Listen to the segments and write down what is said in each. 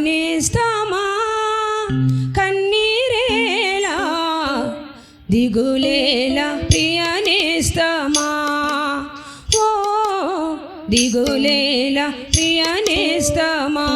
నిస్తామా కన్నీరేలా దిగులేలా ప్రియనేస్తామా ఓ దిగులేలా ప్రియనేస్తామా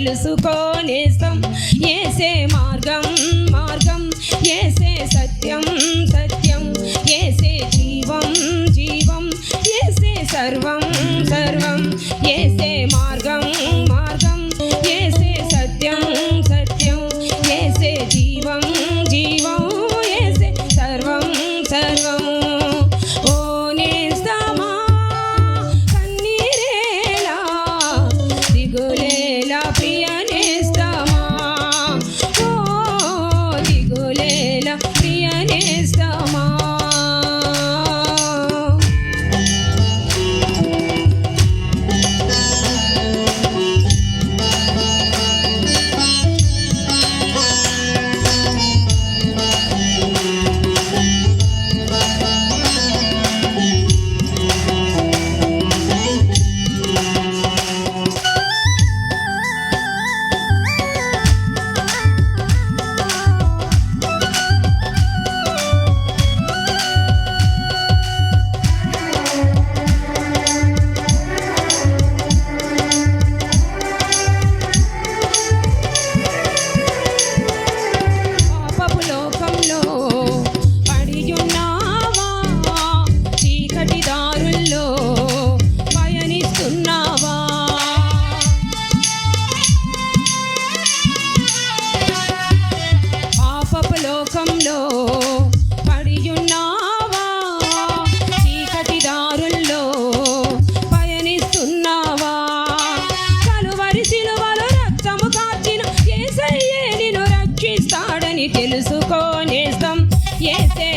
తెలుసుకోనేస్తాం ఏసే మార్గం మార్గం. ఏసే తెలుసుకోనేస్తాం ఏసే